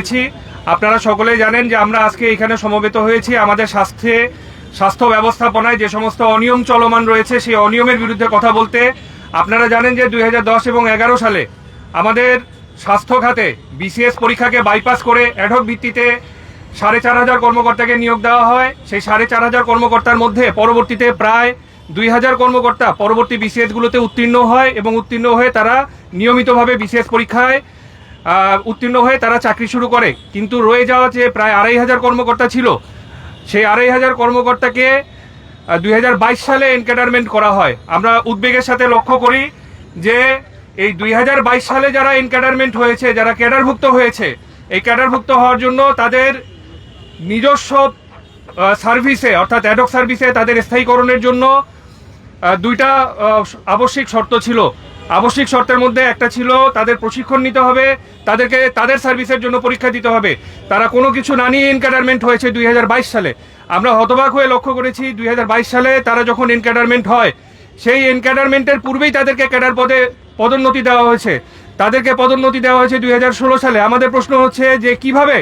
হয়েছি আপনারা সকলেই জানেন যে আমরা আজকে এখানে সমবেত হয়েছি। আমাদের স্বাস্থ্যে, স্বাস্থ্য ব্যবস্থাপনায় যে সমস্ত অনিয়ম চলমান রয়েছে, সেই অনিয়মের বিরুদ্ধে কথা বলতে আপনারা জানেন যে দুই হাজার দশ এবং এগারো সালে আমাদের স্বাস্থ্য খাতে বিসিএস পরীক্ষাকে বাইপাস করে অ্যাডহক ভিত্তিতে সাড়ে চার হাজার কর্মকর্তাকে নিয়োগ দেওয়া হয়। সেই সাড়ে চার হাজার কর্মকর্তার মধ্যে পরবর্তীতে প্রায় দুই হাজার কর্মকর্তা পরবর্তী বিসিএসগুলোতে উত্তীর্ণ হয় এবং উত্তীর্ণ হয়ে তারা নিয়মিতভাবে বিসিএস পরীক্ষায় উত্তীর্ণ হয়ে তারা চাকরি শুরু করে। কিন্তু রয়ে যাওয়া যে প্রায় আড়াই হাজার কর্মকর্তা ছিল, সেই আড়াই হাজার কর্মকর্তাকে দুই হাজার বাইশ সালে এনক্যাডারমেন্ট করা হয়। আমরা উদ্বেগের সাথে লক্ষ্য করি যে এই দুই হাজার বাইশ সালে যারা এনক্যাডারমেন্ট হয়েছে, যারা ক্যাডারভুক্ত হয়েছে, এই ক্যাডারভুক্ত হওয়ার জন্য তাদের নিজস্ব সার্ভিসে অর্থাৎ অ্যাডক সার্ভিসে তাদের স্থায়ীকরণের জন্য দুইটা আবশ্যিক শর্ত ছিল। আবশ্যিক শর্তের মধ্যে একটা ছিল, তাদের প্রশিক্ষণ নিতে হবে, তাদেরকে তাদের সার্ভিসের জন্য পরীক্ষা দিতে হবে। তারা কোনো কিছু না নিয়ে এনক্যাডারমেন্ট হয়েছে দুই হাজার বাইশ সালে। আমরা হতবাক হয়ে লক্ষ্য করেছি, দুই হাজার বাইশ সালে তারা যখন এনক্যাডারমেন্ট হয়, সেই এনক্যাডারমেন্টের পূর্বেই তাদেরকে ক্যাডার পদে পদোন্নতি দেওয়া হয়েছে। তাদেরকে পদোন্নতি দেওয়া হয়েছে দুই হাজার ষোলো সালে। আমাদের প্রশ্ন হচ্ছে যে কীভাবে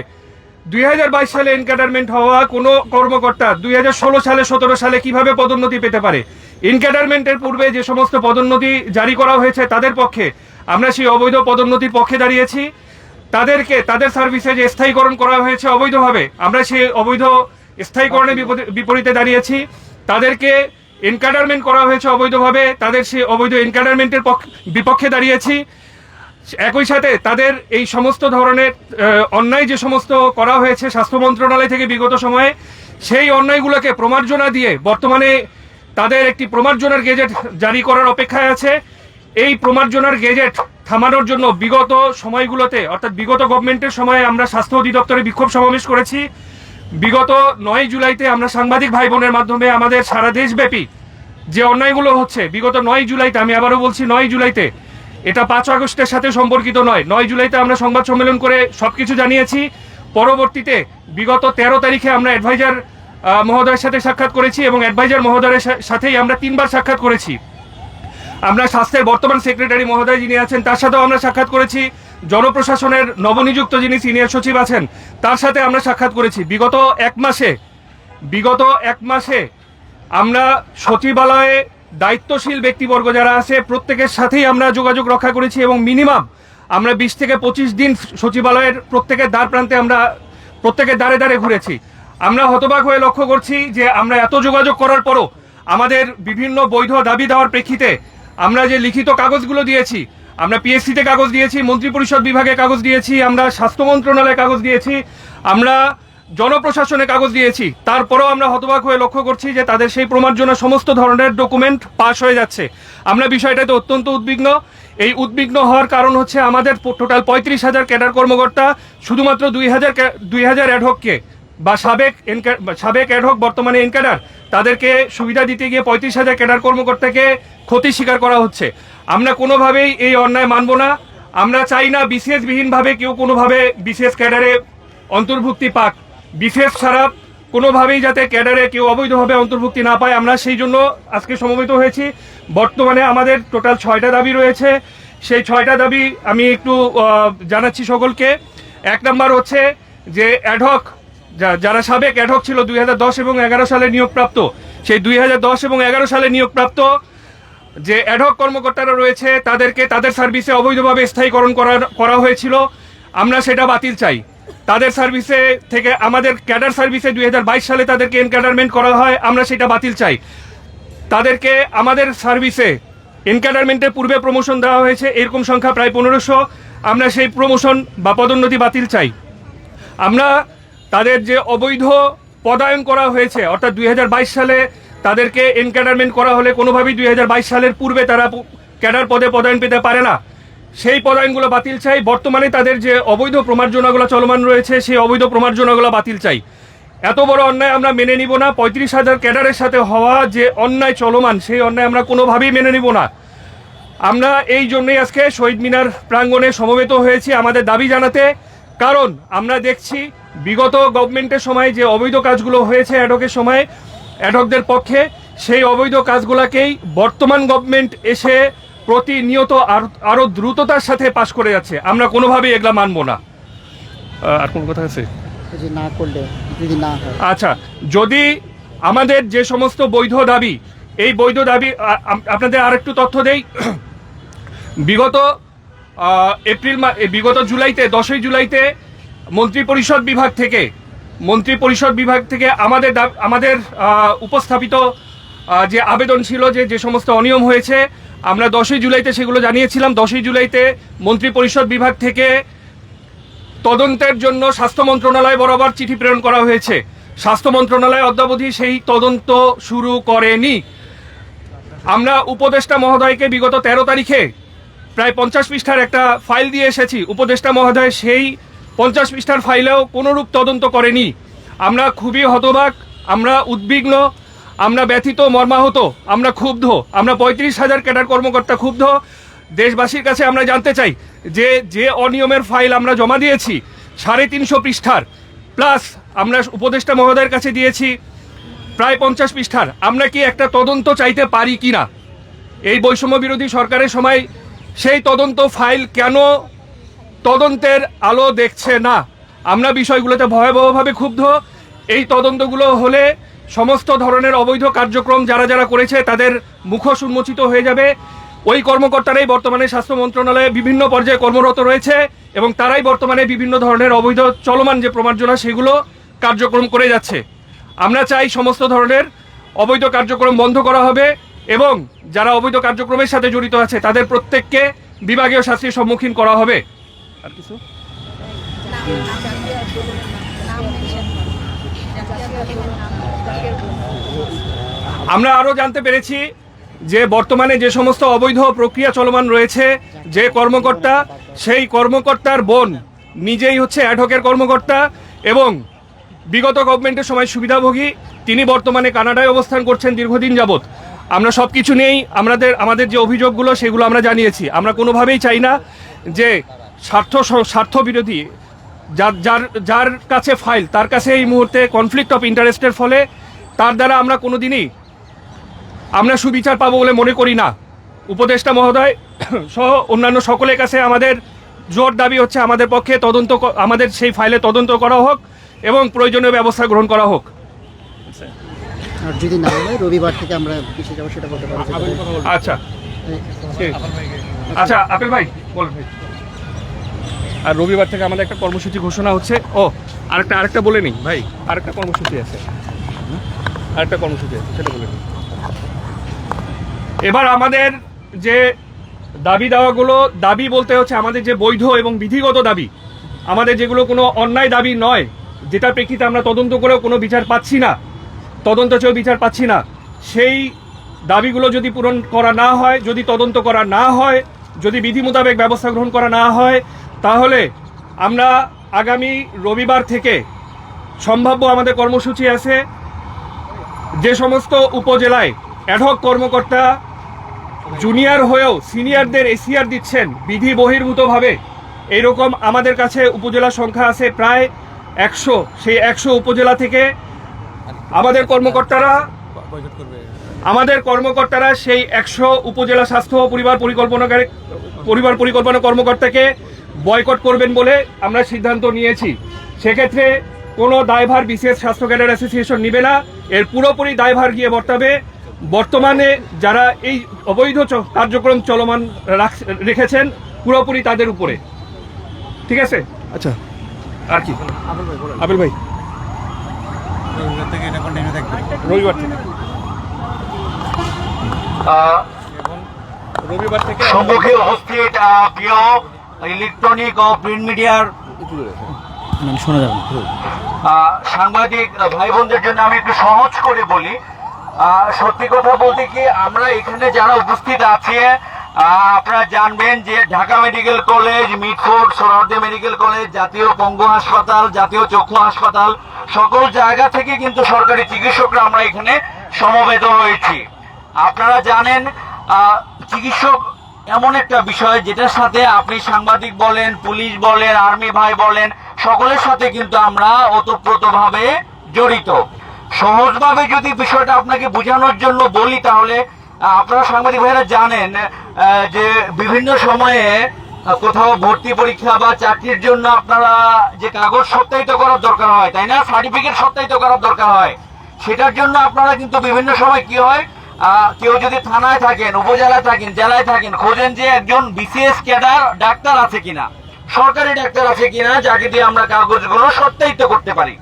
দুই হাজার বাইশ সালে এনক্যাডারমেন্ট হওয়া কোনো কর্মকর্তা দুই হাজার ষোলো সালে সতেরো সালে কীভাবে পদোন্নতি পেতে পারে? ইনক্যাডারমেন্টের পূর্বে যে সমস্ত পদোন্নতি জারি করা হয়েছে তাদের পক্ষে আমরা সেই অবৈধ পদোন্নতির পক্ষে দাঁড়িয়েছি। তাদেরকে তাদের সার্ভিসে যে স্থায়ীকরণ করা হয়েছে অবৈধভাবে আমরা সেই অবৈধ স্থায়ীকরণের বিপরীতে দাঁড়িয়েছি। তাদেরকে এনক্যাডারমেন্ট করা হয়েছে অবৈধভাবে তাদের সেই অবৈধ এনক্যাডারমেন্টের বিপক্ষে দাঁড়িয়েছি। একই সাথে তাদের এই সমস্ত ধরনের অন্যায় যে সমস্ত করা হয়েছে স্বাস্থ্য মন্ত্রণালয় থেকে বিগত সময়ে সেই অন্যায়গুলোকে প্রমার্জনা দিয়ে বর্তমানে তাদের একটি প্রমার্জনার গেজেট জারি করার অপেক্ষায় আছে। এই প্রমার্জনার গেজেট থামানোর জন্য বিগত সময়গুলোতে, অর্থাৎ বিগত গভর্নমেন্টের সময়ে আমরা স্বাস্থ্য অধিদপ্তরে বিক্ষোভ সমাবেশ করেছি। বিগত নয় জুলাইতে আমরা সাংবাদিক ভাই বোনের মাধ্যমে আমাদের সারা দেশব্যাপী যে অন্যায়গুলো হচ্ছে, বিগত নয় জুলাইতে, আমি আবারও বলছি নয় জুলাইতে, এটা পাঁচ আগস্টের সাথে সম্পর্কিত নয়। নয় জুলাইতে আমরা সংবাদ সম্মেলন করে সব কিছু জানিয়েছি। পরবর্তীতে বিগত তেরো তারিখে আমরা অ্যাডভাইজার মহোদয়ের সাথে সাক্ষাৎ করেছি এবং অ্যাডভাইজার মহোদয়ের সাথেই আমরা তিনবার সাক্ষাৎ করেছি। আমরা স্বাস্থ্যের বর্তমান সেক্রেটারি মহোদয় যিনি আছেন, তার সাথেও আমরা সাক্ষাৎ করেছি। জনপ্রশাসনের নবনিযুক্ত যিনি সিনিয়র সচিব আছেন, তার সাথে আমরা সাক্ষাৎ করেছি। বিগত এক মাসে, বিগত এক মাসে আমরা সচিবালয়ে দায়িত্বশীল ব্যক্তিবর্গ যারা আছে, প্রত্যেকের সাথেই আমরা যোগাযোগ রক্ষা করেছি এবং মিনিমাম আমরা বিশ থেকে পঁচিশ দিন সচিবালয়ের প্রত্যেকের দ্বার প্রান্তে আমরা প্রত্যেকের দ্বারে দ্বারে ঘুরেছি। আমরা হতবাক হয়ে লক্ষ্য করছি যে আমরা এত যোগাযোগ করার পরও আমাদের বিভিন্ন বৈধ দাবি দেওয়ার প্রেক্ষিতে আমরা যে লিখিত কাগজগুলো দিয়েছি, আমরা পিএসসিতে কাগজ দিয়েছি, মন্ত্রিপরিষদ বিভাগে কাগজ দিয়েছি, আমরা স্বাস্থ্য মন্ত্রণালয়ে কাগজ দিয়েছি, আমরা জনপ্রশাসনে কাগজ দিয়েছি, তারপরেও আমরা হতবাক হয়ে লক্ষ্য করছি যে তাদের সেই প্রমার্জনা সমস্ত ধরনের ডকুমেন্ট পাশ হয়ে যাচ্ছে। আমরা বিষয়টাতে অত্যন্ত উদ্বিগ্ন। এই উদ্বিগ্ন হওয়ার কারণ হচ্ছে আমাদের টোটাল পঁয়ত্রিশ হাজার ক্যাডার কর্মকর্তা, শুধুমাত্র দুই হাজার দুই হাজার অ্যাডহককে বা সাবেক সাবেক অ্যাডহক বর্তমানে এনক্যাডার তাদেরকে সুবিধা দিতে গিয়ে পঁয়ত্রিশ হাজার ক্যাডার কর্মকর্তাকে ক্ষতি স্বীকার করা হচ্ছে। আমরা কোনোভাবেই এই অন্যায় মানব না। আমরা চাই না বিসিএস বিহীনভাবে কেউ কোনোভাবে বিশেষ ক্যাডারে অন্তর্ভুক্তি পাক। বিশেষ ছাড়া কোনোভাবেই যাতে ক্যাডারে কেউ অবৈধভাবে অন্তর্ভুক্তি না পায়, আমরা সেই জন্য আজকে সমবেত হয়েছি। বর্তমানে আমাদের টোটাল ছয়টা দাবি রয়েছে। সেই ছয়টা দাবি আমি একটু জানাচ্ছি সকলকে। এক নাম্বার হচ্ছে যে অ্যাডহক যারা সাবেক অ্যাডহক ছিল দুই হাজার দশ এবং এগারো সালে নিয়োগপ্রাপ্ত, সেই দুই হাজার দশ এবং এগারো সালে নিয়োগপ্রাপ্ত যে অ্যাডহক কর্মকর্তারা রয়েছে, তাদেরকে তাদের সার্ভিসে অবৈধভাবে স্থায়ীকরণ করা করা হয়েছিল। আমরা সেটা বাতিল চাই। তাদের সার্ভিসে থেকে আমাদের ক্যাডার সার্ভিসে দুই হাজার বাইশ সালে তাদেরকে এনক্যাডারমেন্ট করা হয়, আমরা সেটা বাতিল চাই। তাদেরকে আমাদের সার্ভিসে এনক্যাডারমেন্টের পূর্বে প্রমোশন দেওয়া হয়েছে, এরকম সংখ্যা প্রায় পনেরোশো। আমরা সেই প্রমোশন বা পদোন্নতি বাতিল চাই। আমরা তাদের যে অবৈধ পদায়ন করা হয়েছে, অর্থাৎ দুই হাজার বাইশ সালে তাদেরকে এনক্যাডারমেন্ট করা হলে কোনোভাবেই দুই হাজার বাইশ সালের পূর্বে তারা ক্যাডার পদে পদায়ন পেতে পারে না। সেই পদায়নগুলো বাতিল চাই। বর্তমানে তাদের যে অবৈধ প্রমার্জনাগুলো চলমান রয়েছে, সেই অবৈধ প্রমার্জনাগুলো বাতিল চাই। এত বড় অন্যায় আমরা মেনে নিব না। পঁয়ত্রিশ হাজার ক্যাডারের সাথে হওয়া যে অন্যায় চলমান, সেই অন্যায় আমরা কোনোভাবেই মেনে নিব না। আমরা এই জন্যই আজকে শহীদ মিনার প্রাঙ্গণে সমবেত হয়েছি। আমাদের দাবি জানাতে কারণ আমরা দেখছি বিগত গভর্নমেন্টের সময় যে অবৈধ কাজগুলো হয়েছে অ্যাডকের সময় অ্যাডকদের পক্ষে সেই অবৈধ কাজগুলোকেই বর্তমান গভর্নমেন্ট এসে প্রতিনিয়ত আর- আরও দ্রুততার সাথে পাশ করে যাচ্ছে। আমরা কোনোভাবেই এগুলা মানব না। আর কোনো কথা আছে? না করলে যদি না আচ্ছা যদি আমাদের যে সমস্ত বৈধ দাবি এই বৈধ দাবি আপনাদের আরেকটু তথ্য দেই। বিগত এপ্রিল বিগত জুলাইতে, দশই জুলাইতে মন্ত্রী পরিষদ বিভাগ থেকে মন্ত্রী পরিষদ বিভাগ থেকে আমাদের আমাদের উপস্থাপিত যে আবেদন ছিল যে যে সমস্ত অনিয়ম হয়েছে, আমরা দশই জুলাইতে সেগুলো জানিয়েছিলাম। দশই জুলাইতে মন্ত্রী পরিষদ বিভাগ থেকে তদন্তের জন্য স্বাস্থ্য মন্ত্রণালয় বরাবর চিঠি প্রেরণ করা হয়েছে। স্বাস্থ্য মন্ত্রণালয় অদ্যাবধি সেই তদন্ত শুরু করেনি। আমরা উপদেষ্টা মহোদয়কে বিগত তেরো তারিখে প্রায় পঞ্চাশ পৃষ্ঠার একটা ফাইল দিয়ে এসেছি। উপদেষ্টা মহোদয়, সেই পঞ্চাশ পৃষ্ঠার ফাইলেও কোনোরূপ তদন্ত করেনি। আমরা খুবই হতবাক, আমরা উদ্বিগ্ন, আমরা ব্যথিত, মর্মাহত, আমরা ক্ষুব্ধ, আমরা পঁয়ত্রিশ হাজার ক্যাডার কর্মকর্তা ক্ষুব্ধ। দেশবাসীর কাছে আমরা জানতে চাই যে যে অনিয়মের ফাইল আমরা জমা দিয়েছি, সাড়ে তিনশো পৃষ্ঠার। প্লাস আমরা উপদেষ্টা মহোদয়ের কাছে দিয়েছি প্রায় পঞ্চাশ পৃষ্ঠার। আমরা কি একটা তদন্ত চাইতে পারি কি না এই বৈষম্য বিরোধী সরকারের সময় সেই তদন্ত ফাইল কেন তদন্তের আলো দেখছে না? আমরা বিষয়গুলোতে ভয়াবহভাবে ক্ষুব্ধ। এই তদন্তগুলো হলে সমস্ত ধরনের অবৈধ কার্যক্রম যারা যারা করেছে তাদের মুখোশ উন্মোচিত হয়ে যাবে। ওই কর্মকর্তারাই বর্তমানে স্বাস্থ্য মন্ত্রণালয়ে বিভিন্ন পর্যায়ে কর্মরত রয়েছে এবং তারাই বর্তমানে বিভিন্ন ধরনের অবৈধ চলমান যে প্রমার্জনা সেগুলো কার্যক্রম করে যাচ্ছে। আমরা চাই সমস্ত ধরনের অবৈধ কার্যক্রম বন্ধ করা হবে। এবং যারা অবৈধ কার্যক্রমের সাথে জড়িত আছে, তাদের প্রত্যেককে বিভাগীয় শাস্তির সম্মুখীন করা হবে। আর কিছু? আমরা আরও জানতে পেরেছি যে বর্তমানে যে সমস্ত অবৈধ প্রক্রিয়া চলমান রয়েছে, যে কর্মকর্তা, সেই কর্মকর্তার বোন নিজেই হচ্ছে অ্যাডহকের কর্মকর্তা এবং বিগত গভর্নমেন্টের সময় সুবিধাভোগী, তিনি বর্তমানে কানাডায় অবস্থান করছেন দীর্ঘদিন যাবৎ। আমরা সব কিছু নিয়েই আমাদের আমাদের যে অভিযোগগুলো সেগুলো আমরা জানিয়েছি। আমরা কোনোভাবেই চাই না যে স্বার্থ স্বার্থ বিরোধী যার যার যার কাছে ফাইল, তার কাছে এই মুহূর্তে কনফ্লিক্ট অফ ইন্টারেস্টের ফলে তার দ্বারা আমরা কোনো দিনই আমরা সুবিচার পাবো বলে মনে করি না। উপদেষ্টা মহোদয় সহ অন্যান্য সকলের কাছে আমাদের জোর দাবি হচ্ছে আমাদের পক্ষে তদন্ত আমাদের সেই ফাইলে তদন্ত করা হোক এবং প্রয়োজনীয় ব্যবস্থা গ্রহণ করা হোক। আর যদি না হয় রবিবার থেকে আমরা কিসে যাব সেটা বলতে পারি আচ্ছা। আচ্ছা। আপেল ভাই বলেন ভাই। আর রবিবার থেকে আমাদের একটা কর্মসূচি ঘোষণা হচ্ছে। ও আরেকটা আরেকটা বলে নিই ভাই। আরেকটা কর্মসূচি আছে। আরেকটা কর্মসূচি আছে সেটা বলে নিই। এবার আমাদের যে দাবি দেওয়াগুলো দাবি বলতে হচ্ছে আমাদের যে বৈধ এবং বিধিগত দাবি। আমাদের যেগুলো কোনো অন্যায় দাবি নয় যেটা প্রেক্ষিতে আমরা তদন্ত করেও কোনো বিচার পাচ্ছি না। তদন্ত চেয়েও বিচার পাচ্ছি না। সেই দাবিগুলো যদি পূরণ করা না হয়, যদি তদন্ত করা না হয়, যদি বিধি মোতাবেক ব্যবস্থা গ্রহণ করা না হয়, তাহলে আমরা আগামী রবিবার থেকে সম্ভাব্য আমাদের কর্মসূচি আছে যে সমস্ত উপজেলায় অ্যাডহক কর্মকর্তা জুনিয়র হয়েও সিনিয়রদের এসিআর দিচ্ছেন। বিধি বহির্ভূতভাবে এইরকম আমাদের কাছে উপজেলা সংখ্যা আছে প্রায় একশো। সেই একশো উপজেলা থেকে আমাদের কর্মকর্তারা আমাদের কর্মকর্তারা সেই একশো উপজেলা স্বাস্থ্য পরিবার পরিকল্পনাকারী পরিবার পরিকল্পনা কর্মকর্তাকে বয়কট করবেন বলে আমরা সিদ্ধান্ত নিয়েছি। সেক্ষেত্রে কোনো দায়ভার বিশেষ স্বাস্থ্য ক্যাডার অ্যাসোসিয়েশন নিবে না। এর পুরোপুরি দায়ভার গিয়ে বর্তাবে। বর্তমানে যারা এই অবৈধ চ- কার্যক্রম চলমান রাখ- রেখেছেন পুরোপুরি তাদের উপরে। ঠিক আছে? আচ্ছা। আর কি? আবেল ভাই রবিবার থেকে আহ, রবিবার থেকে। সম্মুখে উপস্থিত প্রিয় ইলেকট্রনিক ও প্রিন্ট মিডিয়ার শোনা যাবে সাংবাদিক ভাই বোনদের জন্য আমি একটু সহজ করে বলি। আহ, সত্যি কথা বলতে কি আমরা এখানে যারা উপস্থিত আছি আপনারা জানবেন যে ঢাকা মেডিকেল কলেজ মিটফোর্ড সোনারদি মেডিকেল কলেজ, জাতীয় পঙ্গু হাসপাতাল, জাতীয় চক্ষু হাসপাতাল, সকল জায়গা থেকে কিন্তু সরকারি চিকিৎসকরা আমরা এখানে সমবেত হয়েছি। আপনারা জানেন চিকিৎসক এমন একটা বিষয় যেটার সাথে আপনি সাংবাদিক বলেন, পুলিশ বলেন, আর্মি ভাই বলেন, সকলের সাথে কিন্তু আমরা ওতপ্রোতভাবে জড়িত। সহজভাবে যদি বিষয়টা আপনাকে বোঝানোর জন্য বলি তাহলে আপনারা সাংবাদিক ভাইরা জানেন যে বিভিন্ন সময়ে কোথাও ভর্তি পরীক্ষা বা চাকরির জন্য আপনারা যে কাগজ সত্যায়িত করার দরকার হয়, তাই না? সার্টিফিকেট সত্যায়িত করার দরকার হয়। সেটার জন্য আপনারা কিন্তু বিভিন্ন সময় কি হয় কেউ যদি থানায় থাকেন, উপজেলায় থাকেন, জেলায় থাকেন, খোঁজেন যে একজন বিসিএস ক্যাডার, ডাক্তার আছে কিনা, সরকারি ডাক্তার আছে কিনা, যাকে দিয়ে আমরা কাগজগুলো সত্যায়িত করতে পারি।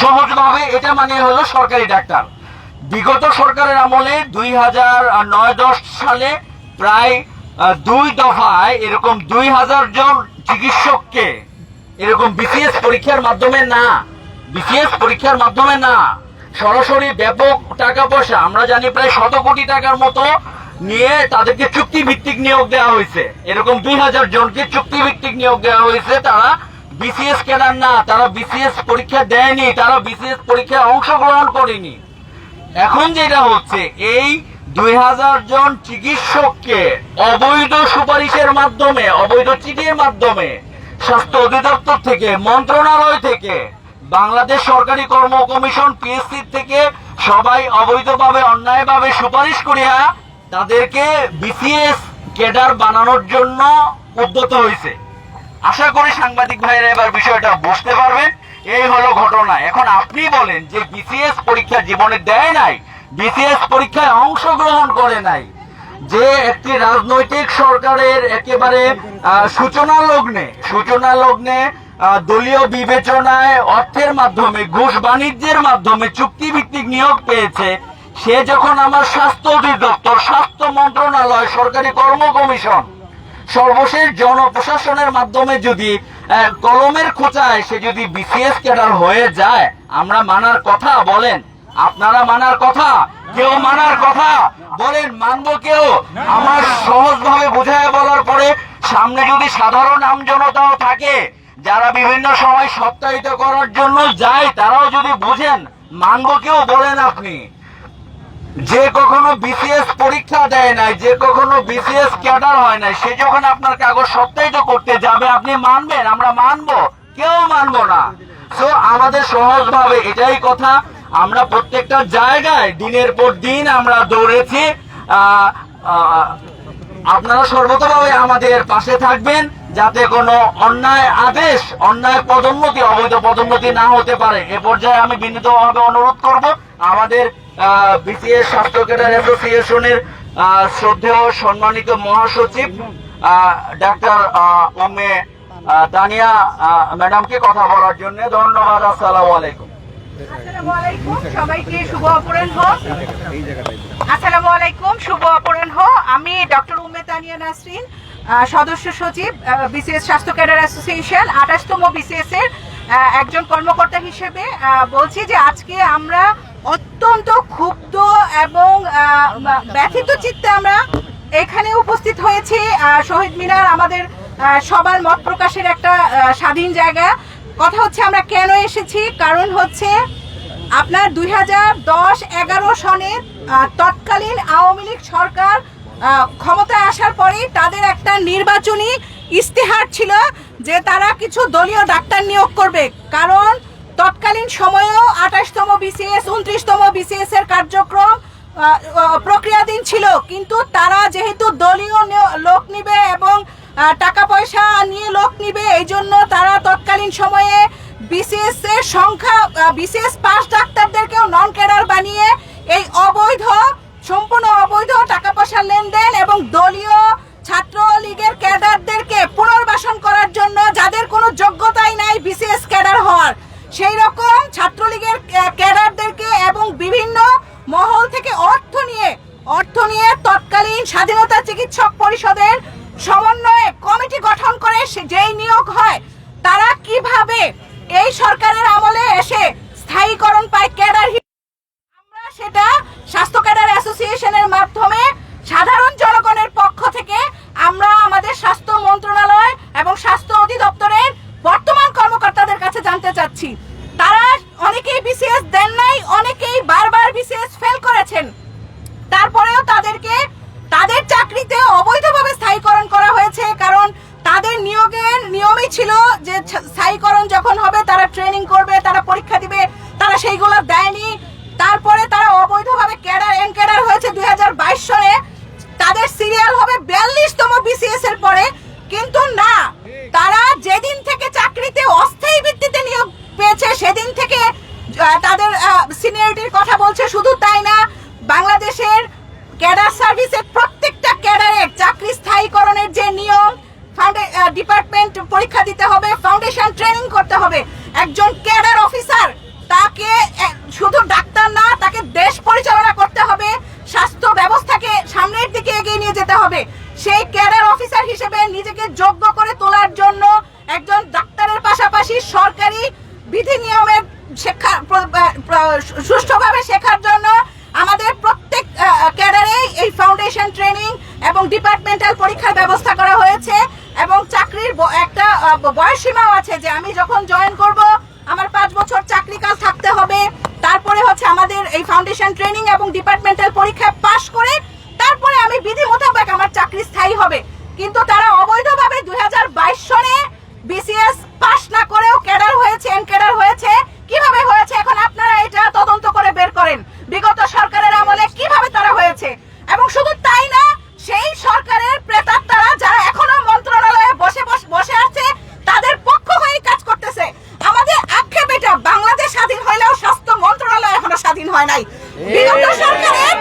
সহজভাবে এটা মানে হলো সরকারি ডাক্তার। বিগত সরকারের আমলে দুই হাজার নয় দশ সালে প্রায় দুই দফায় এরকম দুই হাজার জন চিকিৎসককে এরকম বিসিএস পরীক্ষার মাধ্যমে না, বিসিএস পরীক্ষার মাধ্যমে না, সরাসরি ব্যাপক টাকা পয়সা, আমরা জানি প্রায় শত কোটি টাকার মতো নিয়ে তাদেরকে চুক্তি ভিত্তিক নিয়োগ দেওয়া হয়েছে। এরকম দুই হাজার জনকে চুক্তি ভিত্তিক নিয়োগ দেওয়া হয়েছে, তারা বিসিএস কেনার না, তারা বিসিএস পরীক্ষা দেয়নি, তারা বিসিএস পরীক্ষায় অংশগ্রহণ করেনি। এখন যেটা হচ্ছে, এই দুই হাজার জন চিকিৎসককে অবৈধ সুপারিশের মাধ্যমে, অবৈধ চিঠির মাধ্যমে স্বাস্থ্য অধিদপ্তর থেকে, মন্ত্রণালয় থেকে, বাংলাদেশ সরকারি কর্ম কমিশন পিএসসি থেকে সবাই অবৈধভাবে, অন্যায়ভাবে সুপারিশ করিয়া তাদেরকে বিসিএস ক্যাডার বানানোর জন্য উদ্যত হয়েছে আশা করি সাংবাদিক ভাইরা এবার বিষয়টা বুঝতে পারবেন। এই হলো ঘটনা। এখন আপনি বলেন যে বিসিএস পরীক্ষা জীবনে দেয় নাই, বিসিএস পরীক্ষায় অংশগ্রহণ করে নাই, যে একটি রাজনৈতিক সরকারের একেবারে সূচনা লগ্নে সূচনা লগ্নে দলীয় বিবেচনায় অর্থের মাধ্যমে, ঘুষ বাণিজ্যের মাধ্যমে চুক্তিভিত্তিক নিয়োগ পেয়েছে, সে যখন আমার স্বাস্থ্য অধিদপ্তর, স্বাস্থ্য মন্ত্রণালয়, সরকারি কর্ম কমিশন, সর্বশেষ জনপ্রশাসনের মাধ্যমে যদি কলমের খোঁচায় সে যদি বিসিএস ক্যাডার হয়ে যায়, আমরা মানার কথা বলেন। আপনারা মানার কথা? কেউ মানার কথা? বলেন, মানবো কেউ? আমার সহজভাবে বুঝায় বলার পরে সামনে যদি সাধারণ আমজনতাও থাকে, যারা বিভিন্ন সময় সপ্তাহিত করার জন্য যায়, তারাও যদি বুঝেন, মানবো কেউ বলেন আপনি। যে কখনো বিসিএস পরীক্ষা দেয় নাই, যে কখনো বিসিএস ক্যাডার হয় নাই, সে যখন আপনার কাগজ সত্যায়িত করতে যাবে, আপনি মানবেন, আমরা মানবো, কেউ মানবো না। তো আমাদের সহজভাবে এটাই কথা, আমরা প্রত্যেকটা জায়গায় দিনের পর দিন আমরা দৌড়েছি আপনারা সর্বতভাবে আমাদের পাশে থাকবেন, যাতে কোনো অন্যায় আদেশ, অন্যায় পদোন্নতি, অবৈধ পদোন্নতি না হতে পারে। এ পর্যায়ে আমি বিনীতভাবে অনুরোধ করব, আমাদের বিসিএস স্বাস্থ্য ক্যাডার অ্যাসোসিয়েশনের শ্রদ্ধেয় সম্মানিত মহাসচিব ডাক্তার উম্মে তানিয়া ম্যাডামকে কথা বলার জন্য ধন্যবাদ, আসসালামু আলাইকুম। সবাইকে শুভ অপরাহ্ন। আসসালামু আলাইকুম, শুভ অপরাহ্ন। আমি ডক্টর উম্মে তানিয়া নাসরিন সদস্য সচিব বিসিএস স্বাস্থ্য ক্যাডার অ্যাসোসিয়েশন, আঠাশতম বিসিএস এর একজন কর্মকর্তা হিসেবে বলছি যে আজকে আমরা অত্যন্ত ক্ষুব্ধ এবং ব্যথিত চিত্তে আমরা এখানে উপস্থিত হয়েছি। শহীদ মিনার আমাদের সবার মত প্রকাশের একটা স্বাধীন জায়গা। কথা হচ্ছে আমরা কেন এসেছি? কারণ হচ্ছে আপনার দুই হাজার দশ এগারো সনে তৎকালীন আওয়ামী লীগ সরকার ক্ষমতায় আসার পরেই তাদের একটা নির্বাচনী ইস্তেহার ছিল যে তারা কিছু দলীয় ডাক্তার নিয়োগ করবে। কারণ তৎকালীন সময়েও আঠাশতম বিসিএস, উনত্রিশতম বিসিএস এর কার্যক্রম প্রক্রিয়াধীন ছিল। কিন্তু তারা যেহেতু দলীয় লোক নিবে এবং টাকা পয়সা নিয়ে লোক নিবে, এই জন্য তারা তৎকালীন সময়ে বিসিএস এর সংখ্যা বিসিএস পাস ডাক্তারদেরকেও নন ক্যাডার বানিয়ে এই অবৈধ, সম্পূর্ণ অবৈধ টাকা পয়সা লেনদেন এবং দলীয় ছাত্র লীগের ক্যাডারদেরকে পুনর্বাসন করার জন্য যাদের কোনো যোগ্যতাই নাই বিসিএস ক্যাডার হওয়ার সেই রকম ছাত্রলীগের ক্যা- ক্যাডারদেরকে এবং বিভিন্ন মহল থেকে অর্থ নিয়ে অর্থ নিয়ে তৎকালীন স্বাধীনতা চিকিৎসক পরিষদের সমন্বয়ে কমিটি গঠন করে যেই নিয়োগ হয়, তারা কীভাবে এই সরকারের আমলে এসে স্থায়ীকরণ পায় ক্যাডার হি- আমরা সেটা স্বাস্থ্য ক্যাডার অ্যাসোসিয়েশনের মাধ্যমে সাধারণ জনগণের পক্ষ থেকে আমরা আমাদের স্বাস্থ্য মন্ত্রণালয় এবং স্বাস্থ্য অধিদপ্তরের বর্তমান কর্মকর্তাদের কাছে জানতে চাচ্ছি তারা অনেকেই বিসিএস দেন নাই অনেকেই বারবার বিসিএস ফেল করেছেন তারপরেও তাদেরকে তাদের চাকরিতে অবৈধভাবে স্থায়ীকরণ করা হয়েছে কারণ তাদের নিয়োগের নিয়মই ছিল যে ছা- স্থায়ীকরণ যখন হবে তারা ট্রেনিং করবে তারা পরীক্ষা দিবে তারা সেইগুলো দেয়নি তারপরে তারা অবৈধভাবে ক্যাডার এন ক্যাডার হয়েছে দুই সনে তাদের সিরিয়াল হবে বিয়াল্লিশতম বিসিএস এর পরে কিন্তু আহ, তাদের সিনিয়রিটির কথা বলছে শুধু তাই না বাংলাদেশের ক্যাডার সার্ভিসের প্রত্যেকটা ক্যাডারের চাকরি স্থায়ীকরণের যে নিয়ম ডিপার্টমেন্ট পরীক্ষা দিতে হবে ফাউন্ডেশন ট্রেনিং করতে হবে একজন ক্যাডার অফিসার তাকে আহ, শুধু ডাক্তার না তাকে দেশ পরিচালনা করতে হবে স্বাস্থ্য ব্যবস্থাকে সামনের দিকে এগিয়ে নিয়ে যেতে হবে সেই ক্যাডার অফিসার হিসেবে নিজেকে যোগ্য করে তোলার জন্য একজন ডাক্তারের পাশাপাশি সরকারি বিধি নিয়মের শিক্ষা প্র- আহ, প্র- সুষ্ঠুভাবে শেখার জন্য আমাদের প্রত্যেক ক্যাডারে এই ফাউন্ডেশন ট্রেনিং এবং ডিপার্টমেন্টাল পরীক্ষার ব্যবস্থা করা হয়েছে এবং চাকরির একটা বয়সসীমাও আছে যে আমি যখন জয়েন করব, আমার পাঁচ বছর চাকরি কাজ থাকতে হবে, তারপরে হচ্ছে আমাদের এই ফাউন্ডেশন ট্রেনিং এবং ডিপার্টমেন্টাল পরীক্ষায় পাশ করে তারপরে আমি বিধি মোতাবেক আমার চাকরি স্থায়ী হবে। কিন্তু তারা অবৈধভাবে দুই সনে বিসিএস পাশ না করেও ক্যাডার হয়েছে এন ক্যাডার হয়েছে কীভাবে হয়েছে? এখন আপনারা এটা তদন্ত করে বের করেন। বিগত সরকারের আমলে কীভাবে তারা হয়েছে? এবং শুধু তাই না সেই সরকারের প্রেতাত্মারা যারা এখনও মন্ত্রণালয়ে বসে বসে আছে তাদের পক্ষ হয়ে কাজ করতেছে। আমাদের আক্ষেপ এটা বাংলাদেশ স্বাধীন হইলেও স্বাস্থ্য মন্ত্রণালয় এখনও স্বাধীন হয় নাই। বিগত সরকারের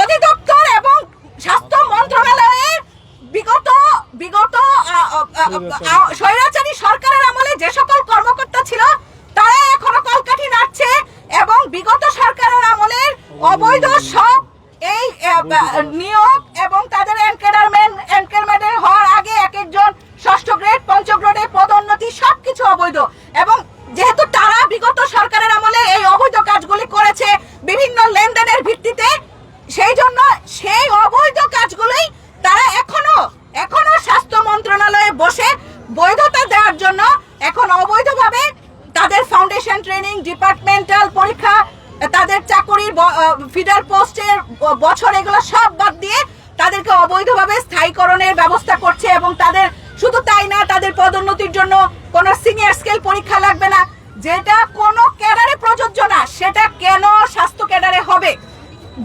অধিদপ্তর এবং স্বাস্থ্য মন্ত্রণালয়ের বিগত বিগত আ, আ, আ, আ, স্বৈরাচারী সরকারের আমলে যে সকল কর্মকর্তা ছিল তারা এখনও কলকাঠি নাড়ছে এবং বিগত সরকারের আমলের অবৈধ সব এই নিয়োগ এবং তাদের এনকেডারমেন্ট এনকেডারমেন্ট হওয়ার আগে এক একজন ষষ্ঠ গ্রেড পঞ্চম গ্রেডে পদোন্নতি সবকিছু অবৈধ। এবং যেহেতু তারা বিগত সরকারের আমলে এই অবৈধ কাজগুলি করেছে বিভিন্ন লেনদেনের ভিত্তিতে সেই জন্য সেই অবৈধ কাজগুলোই তারা এখনও এখনও স্বাস্থ্য মন্ত্রণালয়ে বসে বৈধতা দেওয়ার জন্য এখন অবৈধভাবে তাদের ফাউন্ডেশন ট্রেনিং ডিপার্টমেন্টাল পরীক্ষা তাদের চাকরির ফিডার পোস্টের বছর এগুলো সব বাদ দিয়ে তাদেরকে অবৈধভাবে স্থায়ীকরণের ব্যবস্থা করছে এবং তাদের, শুধু তাই না, তাদের পদোন্নতির জন্য কোনো সিনিয়র স্কেল পরীক্ষা লাগবে না। যেটা কোনো ক্যাডারে প্রযোজ্য না, সেটা কেন স্বাস্থ্য ক্যাডারে হবে?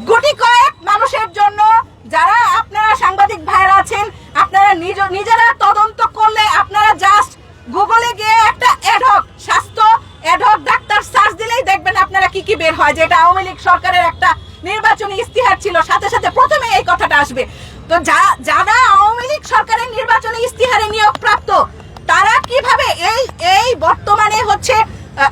গুটি কয়েক মানুষের জন্য যারা আপনারা সাংবাদিক ভাইরা আছেন, আপনারা নিজ নিজেরা তদন্ত করলে আপনারা জাস্ট গুগলে গিয়ে একটা অ্যাডহক স্বাস্থ্য অ্যাডহক ডাক্তার সার্চ দিলেই দেখবেন আপনারা কি কি বের হয়? যেটা আওয়ামী লীগ সরকারের একটা নির্বাচনী ইস্তিহার ছিল, সাথে সাথে প্রথমে এই কথাটা আসবে। তো যা, যারা আওয়ামী লীগ সরকারের নির্বাচনী ইস্তিহারে নিয়োগ প্রাপ্ত তারা কীভাবে এই এই বর্তমানে হচ্ছে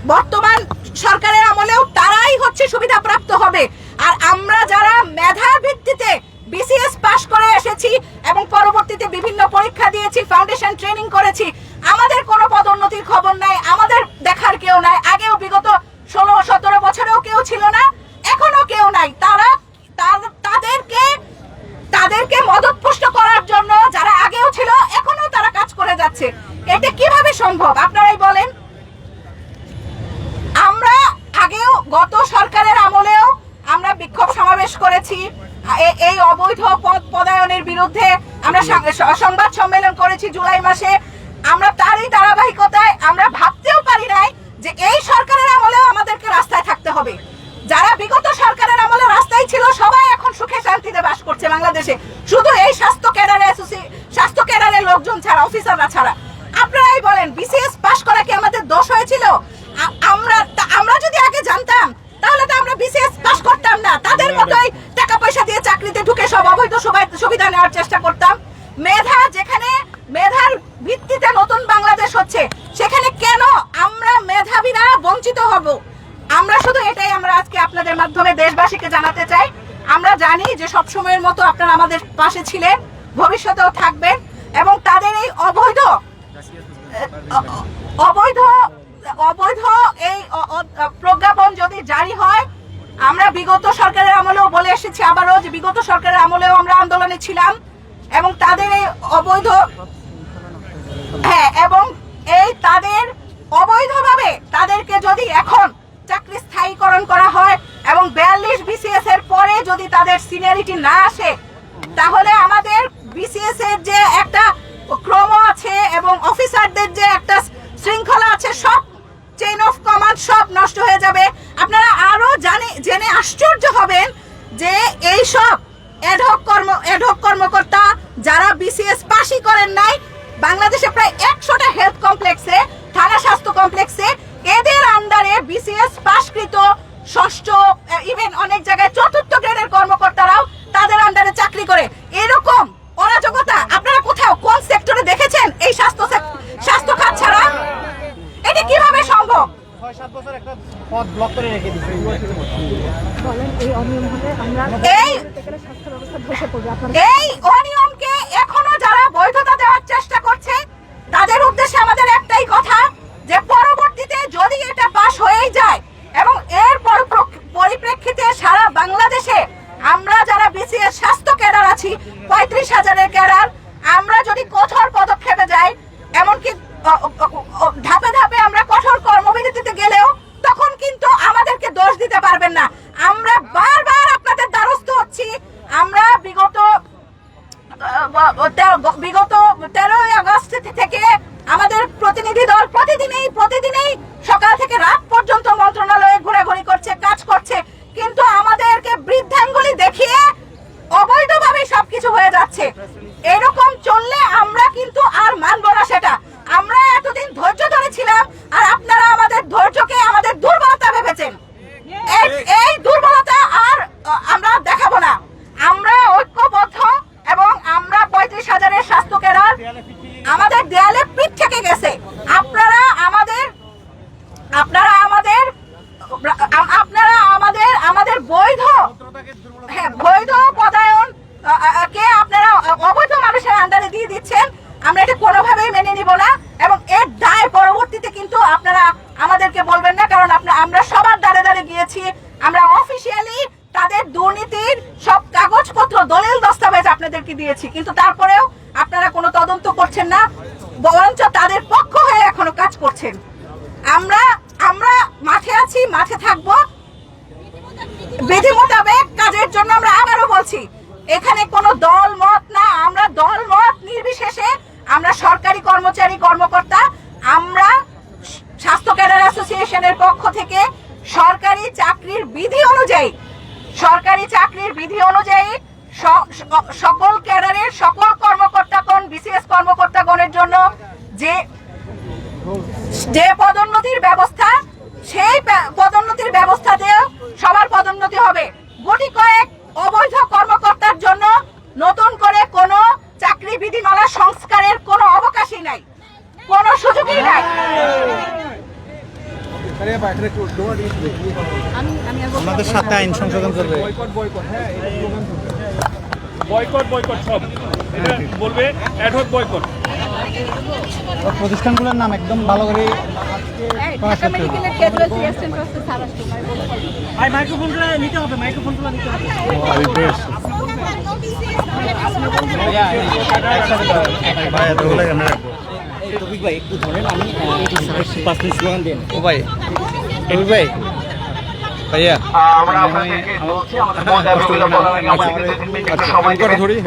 বর্তমান সরকারের আমলেও তারাই হচ্ছে সুবিধা প্রাপ্ত হবে? আর আমরা যারা মেধার ভিত্তিতে বিসিএস পাশ করে এসেছি এবং পরবর্তীতে বিভিন্ন পরীক্ষা দিয়েছি ফাউন্ডেশন ট্রেনিং করেছি, আমাদের কোনো পদোন্নতির খবর নাই, আমাদের দেখার কেউ নাই আগেও বিগত ষোলো সতেরো বছরেও কেউ ছিল না এখনও কেউ নাই তারা তার- তাদেরকে তাদেরকে মদতপুষ্ট করার জন্য যারা আগেও ছিল এখনও তারা কাজ করে যাচ্ছে এটা কীভাবে সম্ভব আপনারাই বলেন আমরা আগেও গত সরকারের আমলেও আমরা বিক্ষোভ সমাবেশ করেছি এ- এই অবৈধ পদ পদায়নের বিরুদ্ধে আমরা সাং- স- সংবাদ সম্মেলন করেছি জুলাই মাসে আমরা তারই ধারাবাহিকতায় আমরা ভাবতেও পারি নাই যে এই সরকারের আমলেও আমাদেরকে রাস্তায় থাকতে হবে যারা বিগত সরকারের আমলে রাস্তায় ছিল সবাই এখন সুখে শান্তিতে বাস করছে বাংলাদেশে শুধু এই স্বাস্থ্য ক্যাডারে স্বাস্থ্য ক্যাডারের লোকজন ছাড়া অফিসাররা ছাড়া আপনারাই বলেন বিসিএস পাশ করা কি আমাদের দোষ হয়েছিল আ- আমরা তা- আমরা যদি আগে জানতাম তাহলে তো আমরা বিসিএস পাশ করতাম না তাদের মতোই টাকা পয়সা দিয়ে চাকরিতে ঢুকে সব অবৈধ সুবাই- সুবিধা নেওয়ার চেষ্টা করতাম মেধা যেখানে মেধার ভিত্তিতে নতুন বাংলাদেশ হচ্ছে সেখানে কেন আমরা মেধাবীরা বঞ্চিত হব আমরা শুধু এটাই আমরা আজকে আপনাদের মাধ্যমে দেশবাসীকে জানাতে চাই আমরা জানি যে সবসময়ের মতো আপনারা আমাদের পাশে ছিলেন, ভবিষ্যতেও থাকবেন এবং তাদের এই অবৈধ অবৈধ অবৈধ এই প্রজ্ঞাপন যদি জারি হয়, আমরা বিগত সরকারের আমলেও বলে এসেছি আবারও যে বিগত সরকারের আমলেও আমরা আন্দোলনে ছিলাম এবং তাদের এই অবৈধ হ্যাঁ এবং এই তাদের অবৈধভাবে তাদেরকে যদি এখন চাকরি স্থায়ীকরণ করা হয় এবং বিয়াল্লিশ বিসিএস এর পরে যদি তাদের সিনিয়রিটি না আসে, তাহলে আমাদের বিসিএস এর যে একটা ক্রম আছে এবং অফিসারদের যে একটা শৃঙ্খলা আছে, সব চেইন অফ কমান্ড সব নষ্ট হয়ে যাবে। আপনারা আরও জানে, জেনে আশ্চর্য হবেন যে এই সব অ্যাডহক কর্ম অ্যাডহক কর্মকর্তা যারা বিসিএস পাশই করেন নাই, বাংলাদেশে প্রায় একশোটা হেলথ কমপ্লেক্সে থানা স্বাস্থ্য কমপ্লেক্সে এদের আন্ডারে ষষ্ঠ ইভেন অনেক জায়গায় চতুর্থ গ্রেডের কর্মকর্তারাও তাদের আন্ডারে চাকরি করে। এরকম অরাজকতা আপনারা কোথাও কোন সেক্টরে দেখেছেন এই স্বাস্থ্য স্বাস্থ্য খাত ছাড়া? এটা কীভাবে সম্ভব? এই যারা বৈধতা দেওয়ার চেষ্টা করছে তাদের উদ্দেশ্যে আমাদের একটাই কথা যে পরবর্তীতে যদি এটা পাশ হয়েই যায় পরিপ্রেক্ষিতে সারা বাংলাদেশে আমরা যারা বিসিএস স্বাস্থ্য ক্যাডার আছি, পঁয়ত্রিশ হাজারের ক্যাডার, আমরা যদি কঠোর পদক্ষেপে যাই, এমনকি ধাপে ধাপে আমরা কঠোর কর্মবিরতিতে গেলেও তখন কিন্তু আমাদেরকে দোষ দিতে পারবেন না। আমরা বারবার আপনাদের দ্বারস্থ হচ্ছি। আমরা বিগত বিগত তেরোই আগস্ট থেকে আমাদের প্রতিনিধি দল প্রতিদিনই প্রতিদিনই সকাল থেকে রাত পর্যন্ত মন্ত্রণালয়ে ঘোরাঘুরি করছে কাজ করছে কিন্তু আমাদেরকে বৃদ্ধাঙ্গুলি দেখিয়ে অবৈধভাবে সবকিছু হয়ে যাচ্ছে এরকম চললে আমরা কিন্তু আর মানবো না সেটা আমরা এতদিন ধৈর্য ধরেছিলাম আর আপনারা আমাদের ধৈর্যকে আমাদের দুর্বলতা ভেবেছেন এই- এই দুর্বলতা আর আহ, আমরা দেখাবো না আমরা ঐক্যবদ্ধ এবং আমরা পঁয়ত্রিশ হাজারের স্বাস্থ্য কেরার আমাদের দেয়ালে পিঠ থেকে গেছে আপনারা আমাদের আপনারা আমাদের আ- আপনারা আমাদের আমাদের বৈধ হ্যাঁ বৈধ পদায়ন আ, আ, কে আপনারা অবৈধ মানুষের আন্ডারে দিয়ে দিচ্ছেন আমরা এটা কোনোভাবেই মেনে নিব না এবং এর দায় পরবর্তীতে কিন্তু আপনারা আমাদেরকে বলবেন না কারণ আপনারা আমরা সবার দ্বারে দ্বারে গিয়েছি আমরা অফিসিয়ালি তাদের দুর্নীতির সব কাগজপত্র দলিল দস্তাবেজ আপনাদেরকে দিয়েছি কিন্তু তারপরেও আপনারা কোনো তদন্ত করছেন না বরঞ্চ তাদের পক্ষ হয়ে এখনও কাজ করছেন আমরা আমরা মাঠে আছি মাঠে থাকব বিধি মোতাবেক কাজের জন্য আমরা আবারও বলছি এখানে কোনো দল মত না, আমরা দল মত নির্বিশেষে আমরা সরকারি কর্মচারী, কর্মকর্তা, আমরা স্বাস্থ্য ক্যাডার অ্যাসোসিয়েশনের পক্ষ থেকে সরকারি চাকরির বিধি অনুযায়ী, সরকারি চাকরির বিধি অনুযায়ী সকল ক্যাডারের সকল কর্মকর্তাগণ, বিসিএস কর্মকর্তাগণের জন্য যে যে পদোন্নতির ব্যবস্থা, সেই পদোন্নতির ব্যবস্থাতেও সবার পদোন্নতি হবে। গুটি কয়েক অবৈধ কর্মকর্তার জন্য নতুন করে কোনো চাকরি বিধিমালা সংস্কারের কোনো অবকাশই নাই কোনো সুযোগই নাই আমাদের সাথে আইন সংশোধন করবে বয়কট বয়কট সব এটা বলবে অ্যাডহক বয়কট প্রতিষ্ঠানগুলোর নাম একদম ভালো করে মাইক্রোফোনগুলো নিতে হবে মাইক্রোফোনগুলো নিতে হবে আমরা আপনাদেরকে বলছি আমাদের মহোদয়গুলো বলার আগে আমাদেরকে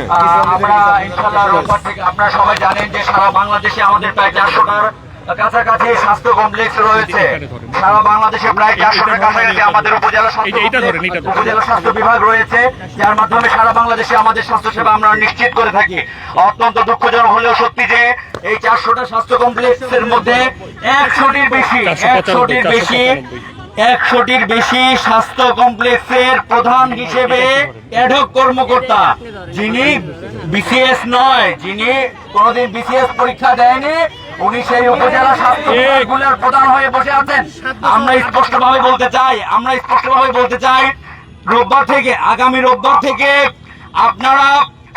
আহ, আমরা ইনশাআল্লাহ রোববার থেকে আপনারা সবাই জানেন যে সারা বাংলাদেশে আমাদের প্রায় চারশোটার কাছাকাছি স্বাস্থ্য কমপ্লেক্স রয়েছে। সারা বাংলাদেশে প্রায় চারশোটার কাছাকাছি আমাদের উপজেলা। উপজেলা স্বাস্থ্য বিভাগ রয়েছে যার মাধ্যমে সারা বাংলাদেশে আমাদের স্বাস্থ্য সেবা আমরা নিশ্চিত করে থাকি। অত্যন্ত দুঃখজনক হলেও সত্যি যে এই চারশোটা স্বাস্থ্য কমপ্লেক্সের মধ্যে একশোটির বেশি একশোটির বেশি একশোটির বেশি স্বাস্থ্য কমপ্লেক্সের প্রধান হিসেবে অ্যাডহক কর্মকর্তা যিনি বিসিএস নয় যিনি কোনোদিন বিসিএস পরীক্ষা দেয়নি উনি সেই উপজেলা স্বাস্থ্য বিভাগগুলোর প্রধান হয়ে বসে আছেন। আমরা স্পষ্টভাবে বলতে চাই আমরা স্পষ্টভাবে বলতে চাই রোববার থেকে আগামী রোববার থেকে আপনারা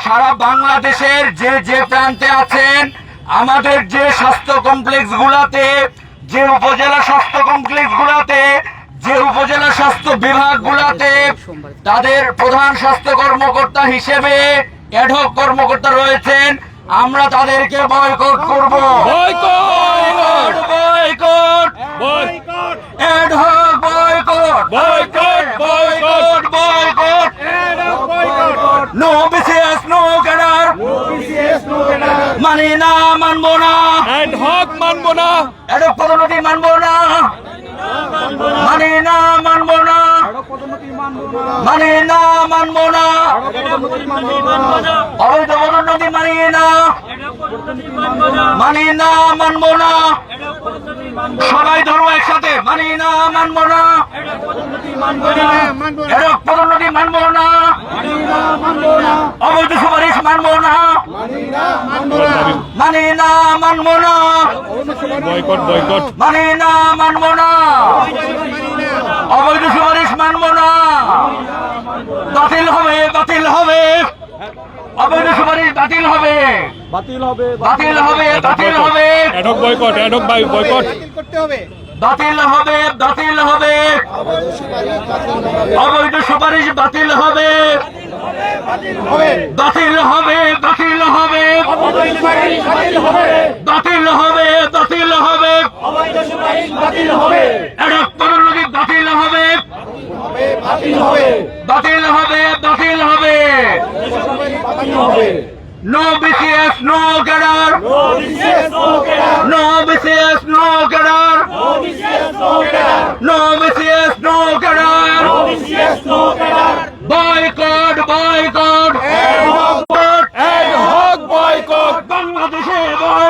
সারা বাংলাদেশের যে যে প্রান্তে আছেন আমাদের যে স্বাস্থ্য কমপ্লেক্স গুলাতে যে উপজেলা স্বাস্থ্য কমপ্লেক্স গুলাতে যে উপজেলা স্বাস্থ্য বিভাগ গুলাতে তাদের প্রধান স্বাস্থ্য কর্মকর্তা হিসেবে অ্যাডহক কর্মকর্তা রয়েছেন। আমরা তাদেরকে বয়কট করব। Boycott! Boycott! Boycott! Ad hoc boycott! Boycott boycott! Boycott! Boycott! No BCS no cadre! মানি না মানবো না! অ্যাডহক মানবো না! এটা পদোন্নতি মানবো না! মানে না! না মানে না মানবো না। অবৈধ নদী মানিয়ে না। মানে না মানবো না। সবাই ধরো একসাথে। মানে না মানবো না। এরক পদোন্নতি মানবো না। অবৈধ সুপারিশ মানবো না। মানি না মানবো না। মানি না মানবো না। অবৈধ সুপারিশ মানবো না। বাতিল হবে বাতিল হবে। অবৈধ সুপারিশ বাতিল হবে। বাতিল হবে বাতিল হবে। বাতিল হবে। Ad hoc boycott ad hoc boycott. বাতিল হবে। বাতিল হবে অবৈধ সুপারিশ বাতিল হবে। বাতিল হবে বাতিল হবে। বাতিল হবে বাতিল হবে। এরক পদোন্নতি বাতিল হবে বাতিল হবে বাতিল হবে। No BCS, no Gadar. No BCS, no Gadar. No BCS, no Gadar. No BCS, no Gadar. No BCS, no Gadar. No BCS, no Gadar. Boycott, boycott. Ad hoc, ad hoc boycott. Bangladesh boycott.